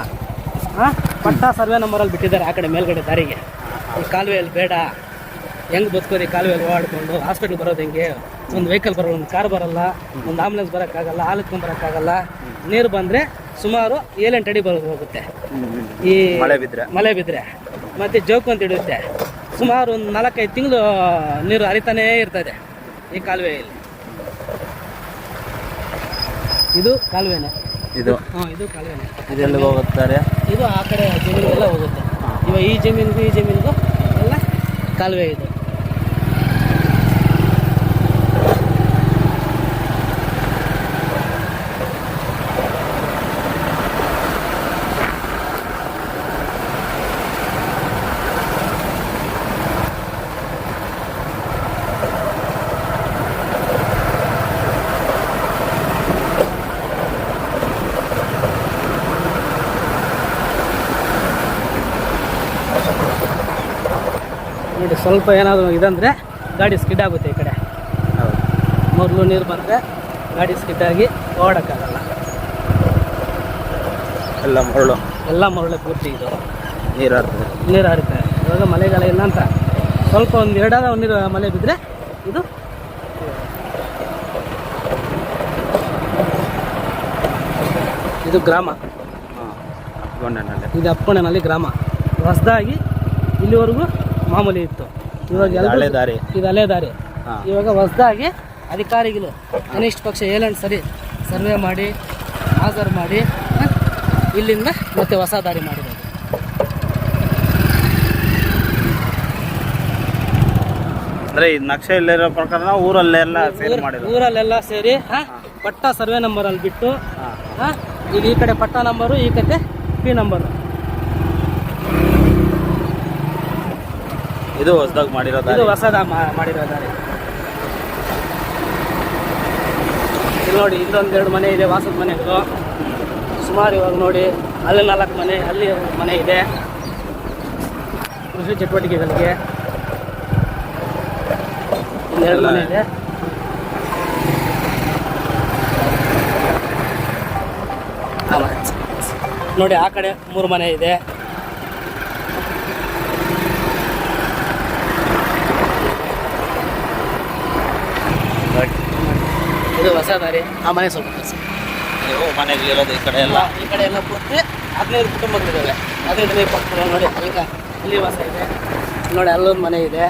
ಹಾಂ ಪಟ್ಟ ಸರ್ವೆ ನಂಬರಲ್ಲಿ ಬಿಟ್ಟಿದ್ದಾರೆ ಆ ಕಡೆ ಮೇಲ್ಗಡೆ ದಾರಿಗೆ. ಈ ಕಾಲುವೆಯಲ್ಲಿ ಬೇಡ. ಹೆಂಗ್ ಬದುಕೋರಿ ಕಾಲುವೆಯಲ್ಲಿ ಓಡಾಡ್ಕೊಂಡು? ಹಾಸ್ಪಿಟ್ಲ್ ಬರೋದು ಹೆಂಗೆ? ಒಂದು ವೆಹಿಕಲ್ ಬರೋಲ್ಲ ಒಂದು ಕಾರ್ ಬರಲ್ಲ ಒಂದು ಆಂಬುಲೆನ್ಸ್ ಬರೋಕ್ಕಾಗಲ್ಲ ಹಾಲು ಬರೋಕ್ಕಾಗಲ್ಲ. ನೀರು ಬಂದರೆ ಸುಮಾರು ಏಳೆಂಟು ಅಡಿ ಬರೋದು ಹೋಗುತ್ತೆ. ಈ ಮಳೆ ಬಿದ್ರೆ? ಮಳೆ ಬಿದ್ದರೆ ಮತ್ತೆ ಜೋಕು ಅಂತ ಹಿಡಿಯುತ್ತೆ. ಸುಮಾರು ಒಂದು ನಾಲ್ಕೈದು ತಿಂಗಳು ನೀರು ಹರಿತಾನೇ ಇರ್ತದೆ ಈ ಕಾಲುವೆಯಲ್ಲಿ. ಇದು ಕಾಲುವೆನೆ. ಇದು ಹಾ ಇದು ಕಾಲುವೆನೆ. ಇದೆಲ್ಲ ಹೋಗುತ್ತಾರೆ? ಇದು ಆ ಕಡೆ ಜಮೀನಿಗೆಲ್ಲ ಹೋಗುತ್ತೆ. ಇವಾಗ ಈ ಜಮೀನಿಗೂ ಈ ಜಮೀನಿಗೂ ಎಲ್ಲ ಕಾಲುವೆ ಇದು. ನೋಡಿ ಸ್ವಲ್ಪ ಏನಾದರೂ ಇದಂದರೆ ಗಾಡಿ ಸ್ಕಿಡ್ ಆಗುತ್ತೆ ಈ ಕಡೆ. ಮೊದಲು ನೀರು ಬಂದರೆ ಗಾಡಿ ಸ್ಕಿಡ್ಡಾಗಿ ಆಗಿ ಓಡೋಕ್ಕಾಗಲ್ಲ. ಎಲ್ಲ ಮರಳು. ಎಲ್ಲ ಮರಳು ಪೂರ್ತಿ ಇದು. ನೀರು ಹರಿತದೆ. ನೀರು ಹರಿತೆ. ಇವಾಗ ಮಳೆಗಾಲ ಇಲ್ಲ ಅಂತ ಸ್ವಲ್ಪ ಒಂದು ಎರಡಾದ ನೀರು ಮಳೆ ಬಿದ್ದರೆ ಇದು ಇದು ಗ್ರಾಮ. ಇದು ಅಪ್ಪಣ್ಣನಲ್ಲಿ ಗ್ರಾಮ. ಹೊಸದಾಗಿ ಇಲ್ಲಿವರೆಗೂ ಮಾಮೂಲಿ ಇತ್ತು. ಇವಾಗ ಹಳೆ ದಾರಿ. ಇದು ಹಳೆ ದಾರಿ. ಇವಾಗ ಹೊಸದಾಗಿ ಅಧಿಕಾರಿಗಳು ಕನಿಷ್ಠ ಪಕ್ಷ ಏಳೆಂಟು ಸರಿ ಸರ್ವೆ ಮಾಡಿ ಹಾಜರು ಮಾಡಿ ಇಲ್ಲಿಂದ ಮತ್ತೆ ಹೊಸ ದಾರಿ ಮಾಡಿರೋದು. ಅಂದ್ರೆ ಈ ನಕ್ಷೆ ಇಲ್ಲಿರೋ ಪ್ರಕಾರ ಊರಲ್ಲೆಲ್ಲ ಸೇರಿ ಮಾಡಿದ್ರು ಊರಲ್ಲೆಲ್ಲ ಸೇರಿ ಹಾ, ಪಟ್ಟ ಸರ್ವೆ ನಂಬರ್ ಅಲ್ಲಿ ಬಿಟ್ಟು ಹಾ, ಇದು ಈ ಕಡೆ ಪಟ್ಟ ನಂಬರು ಈ ಕಡೆ ಪಿ ನಂಬರು. ಇದು ಹೊಸದಾಗಿ ಮಾಡಿರೋ ಇದು ದಾರಿ ಹೊಸದ ಮಾಡಿರೋ ದಾರಿ. ಇಲ್ಲಿ ನೋಡಿ ಇಲ್ಲೊಂದೆರಡು ಮನೆ ಇದೆ ವಾಸದ ಮನೆಗಳು ಸುಮಾರು ಇವಾಗ ನೋಡಿ ಅಲ್ಲಿ ನಾಲ್ಕು ಮನೆ ಅಲ್ಲಿ ಮನೆ ಇದೆ. ಕೃಷಿ ಚಟುವಟಿಕೆಗಳಿಗೆ ಎರಡು ಮನೆ ಇದೆ. ನೋಡಿ ಆ ಕಡೆ ಮೂರು ಮನೆ ಇದೆ. ಇದು ಹೊಸ ದಾರಿ. ಆ ಮನೆ ಸ್ವಲ್ಪ ತೋರ್ಸಿ. ನೀವು ಮನೆಗಳಿರೋದು ಈ ಕಡೆ ಎಲ್ಲ. ಈ ಕಡೆ ಎಲ್ಲ ಪೂರ್ತಿ ಹದಿನೈದು ಕುಟುಂಬಗಳಿದ್ದಾವೆ ಹದಿನೈದು ಇಪ್ಪತ್ತು ನೋಡಿ ಈಗ ಇಲ್ಲಿ ವಾಸ ಇದೆ. ನೋಡಿ ಅಲ್ಲೊಂದು ಮನೆ ಇದೆ.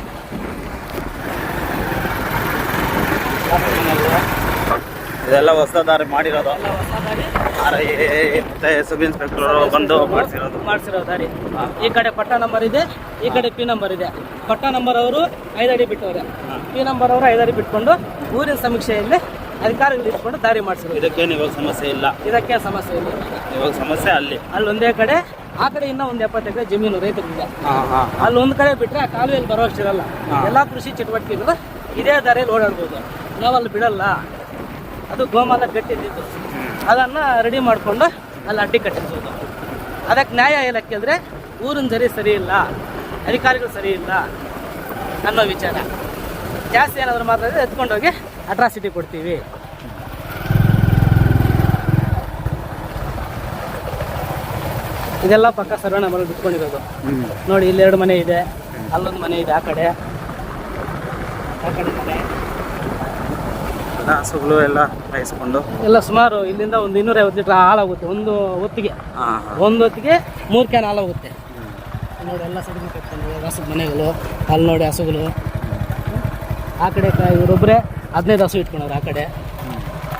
ಮನೆ. ಇದೆಲ್ಲ ಹೊಸ ದಾರಿ ಮಾಡಿರೋದು. ಮತ್ತೆ ಸಬ್ ಇನ್ಸ್ಪೆಕ್ಟರ್ ಬಂದು ಮಾಡಿಸಿರೋದು. ಮಾಡಿಸಿರೋ ದಾರಿ. ಈ ಕಡೆ ಪಟ್ಟ ನಂಬರ್ ಇದೆ ಈ ಕಡೆ ಪಿ ನಂಬರ್ ಇದೆ. ಪಟ್ಟ ನಂಬರ್ ಅವರು ಐದಡಿ ಬಿಟ್ಟವ್ರೆ. ಪಿ ನಂಬರ್ ಅವರು ಐದಡಿ ಬಿಟ್ಕೊಂಡು ಊರಿನ ಸಮೀಕ್ಷೆಯಲ್ಲಿ ಅಧಿಕಾರಿಗಳು ಇಟ್ಕೊಂಡು ದಾರಿ ಮಾಡಿಸಿದ್ರು ಇದಕ್ಕೇನು ಇವಾಗ ಸಮಸ್ಯೆ ಇಲ್ಲ. ಇದಕ್ಕೆ ಸಮಸ್ಯೆ ಇಲ್ಲ. ಇವಾಗ ಸಮಸ್ಯೆ ಅಲ್ಲಿ. ಅಲ್ಲಿ ಒಂದೇ ಕಡೆ ಆ ಕಡೆ ಇನ್ನೂ ಒಂದು ಎಪ್ಪತ್ತು ಎಕರೆ ಜಮೀನು ರೈತರಿಗೆ ಅಲ್ಲಿ ಒಂದು ಕಡೆ ಬಿಟ್ಟರೆ ಆ ಕಾಲುವೆಯಲ್ಲಿ ಬರೋಷ್ಟಿರಲ್ಲ ಎಲ್ಲ ಕೃಷಿ ಚಟುವಟಿಕೆಗಳು ಇದೇ ದಾರಿಯಲ್ಲಿ ಓಡಾಡ್ಬೋದು. ನಾವು ಅಲ್ಲಿ ಬಿಡಲ್ಲ. ಅದು ಗೋಮಾಲ ಕಟ್ಟಿದ್ದು. ಅದನ್ನು ರೆಡಿ ಮಾಡಿಕೊಂಡು ಅಲ್ಲಿ ಅಡ್ಡಿ ಕಟ್ಟಿರ್ಬೋದು. ಅದಕ್ಕೆ ನ್ಯಾಯ ಏನಕ್ಕೆ ಕೇಳಿದ್ರೆ ಊರಿನ ಜರಿ ಸರಿ ಇಲ್ಲ ಅಧಿಕಾರಿಗಳು ಸರಿ ಇಲ್ಲ ಅನ್ನೋ ವಿಚಾರ. ಜಾಸ್ತಿ ಏನಾದರೂ ಮಾತಾಡಿದ್ರೆ ಎತ್ಕೊಂಡೋಗಿ ಅಟ್ರಾಸಿಟಿ ಕೊಡ್ತೀವಿ. ಇದೆಲ್ಲ ಪಕ್ಕ ಸರ್ವೆ ನಂಬರ್ ಬಿಟ್ಕೊಂಡಿರೋದು. ನೋಡಿ ಇಲ್ಲಿ ಎರಡು ಮನೆ ಇದೆ ಅಲ್ಲೊಂದು ಮನೆ ಇದೆ ಆ ಕಡೆ. ಆ ಕಡೆ ಮನೆ. ಹಸುಗಳು ಎಲ್ಲ ಮೇಯಿಸ್ಕೊಂಡು ಎಲ್ಲ ಸುಮಾರು ಇಲ್ಲಿಂದ ಒಂದು ಇನ್ನೂರೈವತ್ತು ಲೀಟ್ರ್ ಹಾಲಾಗುತ್ತೆ ಒಂದು ಹೊತ್ತಿಗೆ. ಒಂದು ಹೊತ್ತಿಗೆ ಮೂರು ಕ್ಯಾನ್ ಹಾಲಾಗುತ್ತೆ ನೋಡಿ ಎಲ್ಲ ಸಡಿಗೆ ಕಟ್ಕೊಂಡು ಹಸು ಮನೆಗಳು. ಅಲ್ಲಿ ನೋಡಿ ಹಸುಗಳು. ಆ ಕಡೆ ಇವರೊಬ್ಬರೇ ಹದಿನೈದು ಹಸು ಇಟ್ಕೊಂಡವ್ರು ಆ ಕಡೆ.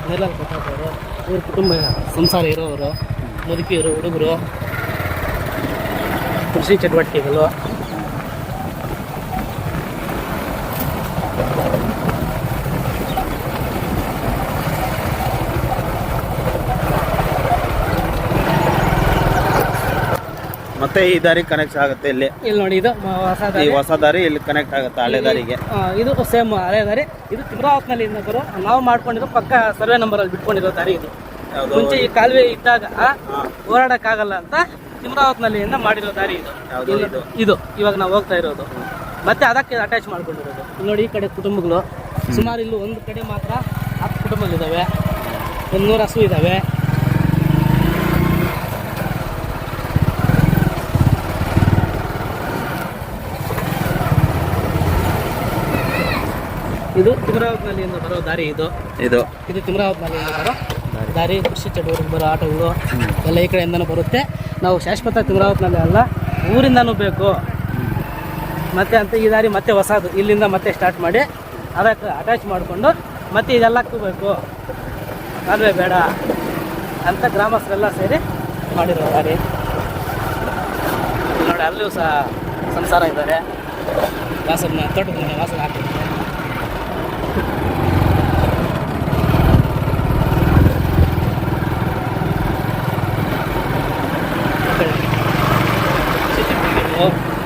ನೆಲ್ಲಲ್ಲಿ ಕೊಟ್ಟವರು ಇವ್ರ ಕುಟುಂಬ ಸಂಸಾರ ಇರೋರು ಮುದುಕಿಯರು ಹುಡುಗರು. ಕೃಷಿ ಚಟುವಟಿಕೆಗಳು. ಮತ್ತೆ ಈ ದಾರಿ ಕನೆಕ್ಟ್ ಆಗುತ್ತೆ ಇಲ್ಲಿ. ಇಲ್ಲಿ ನೋಡಿ ಇದು ಮ- ಹೊಸ ಈ ದಾರಿ ಹೊಸ ದಾರಿ ಇಲ್ಲಿ ಕನೆಕ್ಟ್ ಆಗುತ್ತೆ ಹಳೆ ದಾರಿಗೆ. ಆ, ಇದು ಸೇಮ್ ಹಳೆ ದಾರಿ. ಇದು ತಿಮ್ರಾವತ್ನಲ್ಲಿ ಬರೋ ನಾವು ಮಾಡ್ಕೊಂಡಿರೋ ಪಕ್ಕ ಸರ್ವೆ ನಂಬರ್ ಅಲ್ಲಿ ಬಿಟ್ಕೊಂಡಿರೋ ದಾರಿ ಇದು. ಯಾವ್ದು ಮುಂಚೆ ಈ ಕಾಲುವೆ ಇದ್ದಾಗ ಓಡಾಡಕ್ಕಾಗಲ್ಲ ಅಂತ ತಿಮ್ರಾವತ್ನಲ್ಲಿಂದ ಮಾಡಿರೋ ದಾರಿ ಇದು. ಯಾವ್ದು ಇದು? ಇದು. ಇವಾಗ ನಾವು ಹೋಗ್ತಾ ಇರೋದು. ಮತ್ತೆ ಅದಕ್ಕೆ ಅಟ್ಯಾಚ್ ಮಾಡ್ಕೊಂಡಿರೋದು. ಇಲ್ಲಿ ನೋಡಿ ಈ ಕಡೆ ಕುಟುಂಬಗಳು. ಸುಮಾರು ಇಲ್ಲಿ ಒಂದು ಕಡೆ ಮಾತ್ರ ಹತ್ತು ಕುಟುಂಬಗಳಿದಾವೆ ಒಂದು ನೂರು ಹಸು ಇದ್ದಾವೆ. ಇದು ತಿಮ್ರಾವತ್ನಲ್ಲಿಂದ ಬರೋ ದಾರಿ ಇದು. ಇದು. ಇದು ತಿಮ್ರಾವತ್ನಲ್ಲಿಂದ ಬರೋ ದಾರಿ. ಕೃಷಿ ಚಟುವಟಿಕೆ ಬರೋ ಆಟೋಗಳು ಎಲ್ಲ ಈ ಕಡೆಯಿಂದನೂ ಬರುತ್ತೆ. ನಾವು ಶಾಶ್ವತ ತಿಮ್ರಾವತ್ನಲ್ಲಿ ಅಲ್ಲ ಊರಿಂದನೂ ಬೇಕು. ಮತ್ತೆ ಅಂತ ಈ ದಾರಿ ಮತ್ತೆ ಹೊಸದು. ಇಲ್ಲಿಂದ ಮತ್ತೆ ಸ್ಟಾರ್ಟ್ ಮಾಡಿ ಅದಕ್ಕೆ ಅಟ್ಯಾಚ್ ಮಾಡಿಕೊಂಡು ಮತ್ತೆ ಇದೆಲ್ಲ ಬೇಕು ಅದೇ ಬೇಡ ಅಂತ ಗ್ರಾಮಸ್ಥರೆಲ್ಲ ಸೇರಿ ಮಾಡಿರೋ ದಾರಿ. ನೋಡಿ ಅಲ್ಲಿಯೂ ಸಹ ಸಂಸಾರ ಇದ್ದಾರೆ. ವಾಸನ ತೋಟದ ಮನೆ ವಾಸದ ಹಾಕಿದ್ದಾರೆ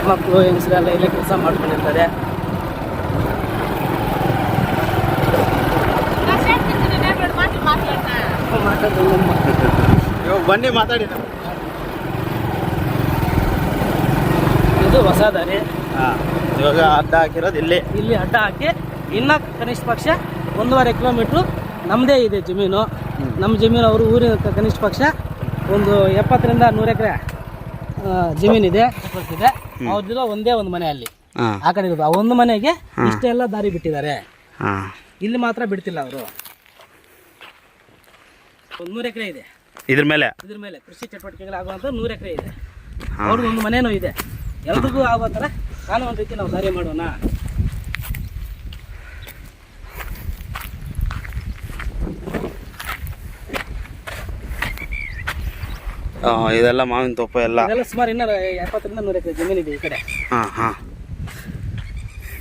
ಮಕ್ಕಳು ಹೆಂಗಸರೆಲ್ಲ ಇಲ್ಲೇ ಕೆಲಸ ಮಾಡ್ಕೊಂಡಿರ್ತಾರೆ ಬನ್ನಿ ಮಾತಾಡಿ ಇದು ಹೊಸ ದಾರಿ. ಇವಾಗ ಅಡ್ಡ ಹಾಕಿರೋದು ಇಲ್ಲಿ. ಇಲ್ಲಿ ಅಡ್ಡ ಹಾಕಿ ಇನ್ನ ಕನಿಷ್ಠ ಪಕ್ಷ ಒಂದೂವರೆ ಕಿಲೋಮೀಟ್ರು ನಮ್ಮದೇ ಇದೆ ಜಮೀನು. ನಮ್ಮ ಜಮೀನು ಅವರು ಊರಿನ ಕನಿಷ್ಠ ಪಕ್ಷ ಒಂದು ಎಪ್ಪತ್ತರಿಂದ ನೂರು ಎಕರೆ ಜಮೀನಿದೆ ಇದೆ. ಅವ್ರದ್ದು ಒಂದೇ ಒಂದು ಮನೆ ಅಲ್ಲಿ ಆ ಕಡೆ ಇರೋದು. ಆ ಒಂದು ಮನೆಗೆ ಇಷ್ಟೆಲ್ಲ ದಾರಿ ಬಿಟ್ಟಿದ್ದಾರೆ. ಇಲ್ಲಿ ಮಾತ್ರ ಬಿಡ್ತಿಲ್ಲ ಅವರು. ಒಂದು ನೂರು ಎಕರೆ ಇದೆ. ಇದ್ರ ಮೇಲೆ? ಇದ್ರ ಮೇಲೆ ಕೃಷಿ ಚಟುವಟಿಕೆಗಳಾಗುವಂಥ ನೂರು ಎಕರೆ ಇದೆ. ಅವ್ರದ್ದು ಒಂದು ಮನೇನೂ ಇದೆ. ಎಲ್ರಿಗೂ ಆಗೋ ಥರ ಕಾನೂನು ರೀತಿ ನಾವು ದಾರಿ ಮಾಡೋಣ. ಇದೆಲ್ಲ ಮಾವಿನ ತೋಪ ಎಲ್ಲ. ಸುಮಾರು ಇನ್ನೂರ ಎಪ್ಪತ್ತರಿಂದ ನೂರ ಎಕರೆ ಜಮೀನು ಇದೆ ಈ ಕಡೆ. ಹಾಂ ಹಾಂ.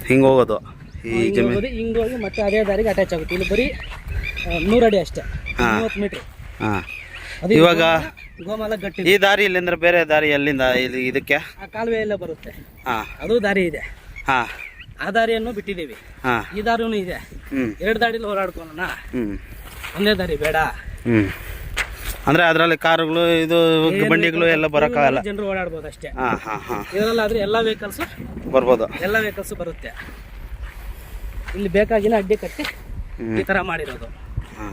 ಹಿಂಗೆ ಹೋಗೋದು. ಈ ಹಿಂಗ್ ಜಮೀನು ಹೋಗೋದು, ಹೋಗಿ ಮತ್ತೆ ಅದೇ ದಾರಿಗೆ ಅಟ್ಯಾಚ್ ಆಗುತ್ತೆ. ಇಲ್ಲಿ ಬರೀ ನೂರು ಅಡಿ ಅಷ್ಟೇ. ಮೂವತ್ತು ಮೀಟ್ರ್ ಹಾಂ. ಅದು ಇವಾಗ ಗೋಮಾಲ- ಗಟ್ಟಿ ಈ ದಾರಿ ಇಲ್ಲಿಂದ್ರೆ ಬೇರೆ ದಾರಿ ಎಲ್ಲಿಂದ ಇಲ್ಲಿ ಇದಕ್ಕೆ? ಆ ಕಾಲುವೆ ಎಲ್ಲ ಬರುತ್ತೆ. ಹಾಂ. ಅದು ದಾರಿ ಇದೆ. ಹಾಂ. ಆ ದಾರಿಯನ್ನು ಬಿಟ್ಟಿದ್ದೀವಿ. ಹಾಂ. ಈ ದಾರಿನೂ ಇದೆ. ಎರಡು ದಾರಿಲಿ ಓಡಾಡ್ಕೊಳ್ಳೋಣ ಹ್ಮ್. ಒಂದೇ ದಾರಿ ಬೇಡ. ಅಂದ್ರೆ ಅದರಲ್ಲಿ ಕಾರುಗಳು ಇದು ಬಂಡಿಗಳು ಎಲ್ಲ ಬರೋಕ್ಕಾಗಲ್ಲ. ಜನರು ಓಡಾಡಬಹುದು ಅಷ್ಟೇ. ಹಾ ಹಾ ಹಾ. ಇದರಲ್ಲಾದ್ರೆ ಎಲ್ಲ ವೆಹಿಕಲ್ಸ್ ಬರ್ಬೋದು. ಎಲ್ಲ ವೆಹಿಕಲ್ಸ್ ಬರುತ್ತೆ. ಇಲ್ಲಿ ಬೇಕಾಗಿನ ಅಡ್ಡಿ ಕಟ್ಟಿ ಈ ತರ ಮಾಡಿರೋದು. ಹಾ.